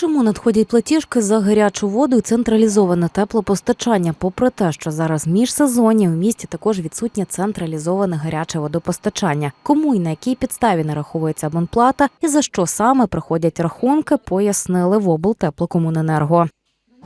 Чому надходять платіжки за гарячу воду і централізоване теплопостачання? Попри те, що зараз міжсезоння в місті також відсутнє централізоване гаряче водопостачання. Кому і на якій підставі нараховується абонплата і за що саме приходять рахунки, пояснили в облтеплокомуненерго.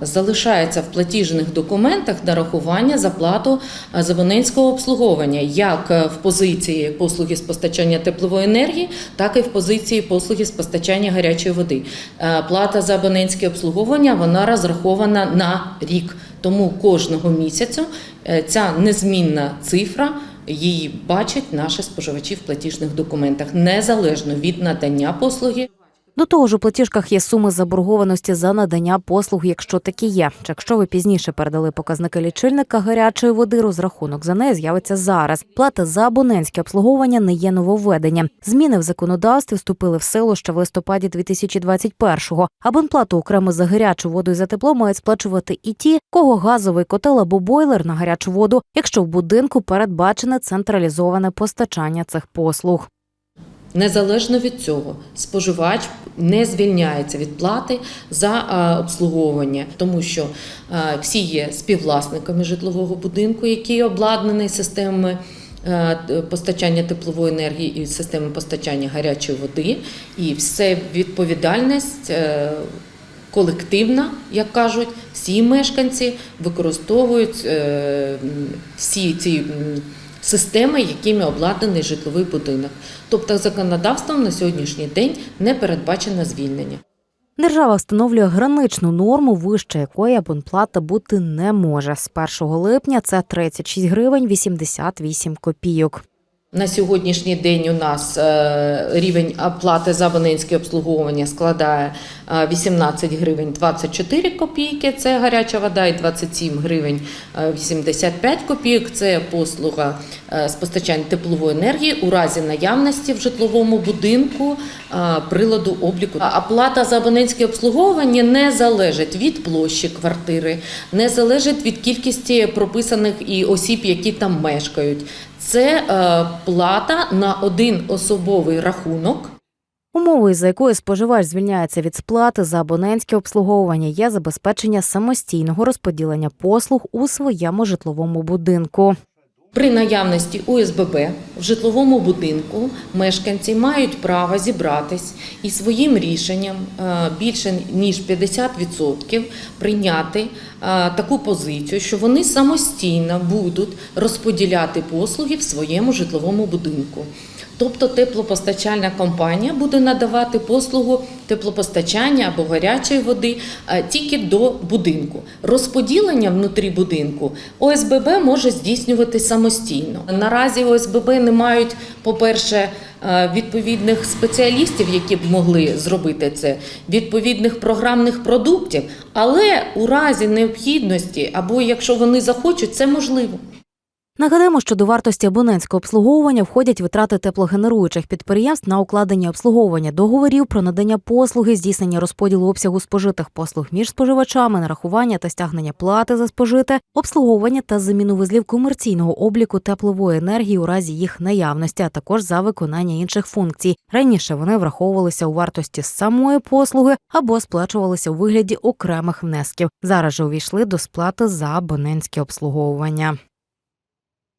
Залишається в платіжних документах нарахування за плату е, абонентського обслуговування, як е, в позиції послуги з постачання теплової енергії, так і в позиції послуги з постачання гарячої води. Е, Плата за абонентське обслуговування вона розрахована на рік, тому кожного місяцю е, ця незмінна цифра. Її бачать наші споживачі в платіжних документах незалежно від надання послуги. До того ж, у платіжках є суми заборгованості за надання послуг, якщо такі є. Якщо ви пізніше передали показники лічильника гарячої води, розрахунок за неї з'явиться зараз. Плата за абонентське обслуговування не є нововведенням. Зміни в законодавстві вступили в силу ще в листопаді 2021-го. Абонплату окремо за гарячу воду і за тепло мають сплачувати і ті, кого газовий котел або бойлер на гарячу воду, якщо в будинку передбачене централізоване постачання цих послуг. Незалежно від цього, споживач не звільняється від плати за обслуговування, тому що всі є співвласниками житлового будинку, який обладнаний системами постачання теплової енергії і системи постачання гарячої води, і все відповідальність. е, Колективна, як кажуть, всі мешканці використовують е, всі ці системи, якими обладнаний житловий будинок. Тобто законодавством на сьогоднішній день не передбачено звільнення. Держава встановлює граничну норму, вище якої абонплата бути не може. З 1 липня це 36 гривень 88 копійок. На сьогоднішній день у нас е, рівень оплати за абонентське обслуговування складає е, 18 гривень 24 копійки, це гаряча вода, і 27 гривень е, 85 копійок. Це послуга е, з постачання теплової енергії у разі наявності в житловому будинку е, приладу обліку. Оплата за абонентське обслуговування не залежить від площі квартири, не залежить від кількості прописаних і осіб, які там мешкають. Це е, плата на один особовий рахунок. Умовою, за якою споживач звільняється від сплати за абонентське обслуговування, є забезпечення самостійного розподілення послуг у своєму житловому будинку. При наявності ОСББ в житловому будинку мешканці мають право зібратись і своїм рішенням е, більше ніж 50% прийняти е, таку позицію, що вони самостійно будуть розподіляти послуги в своєму житловому будинку. Тобто теплопостачальна компанія буде надавати послугу теплопостачання або гарячої води е, тільки до будинку. Розподілення внутрі будинку ОСББ може здійснювати самостійно. Наразі ОСББ не мають, по-перше, е, відповідних спеціалістів, які б могли зробити це, відповідних програмних продуктів, але у разі необхідності або якщо вони захочуть, це можливо. Нагадаємо, що до вартості абонентського обслуговування входять витрати теплогенеруючих підприємств на укладення обслуговування договорів про надання послуги, здійснення розподілу обсягу спожитих послуг між споживачами, нарахування та стягнення плати за спожите, обслуговування та заміну вузлів комерційного обліку теплової енергії у разі їх наявності, а також за виконання інших функцій. Раніше вони враховувалися у вартості самої послуги або сплачувалися у вигляді окремих внесків. Зараз же увійшли до сплати за абонентське обслуговування.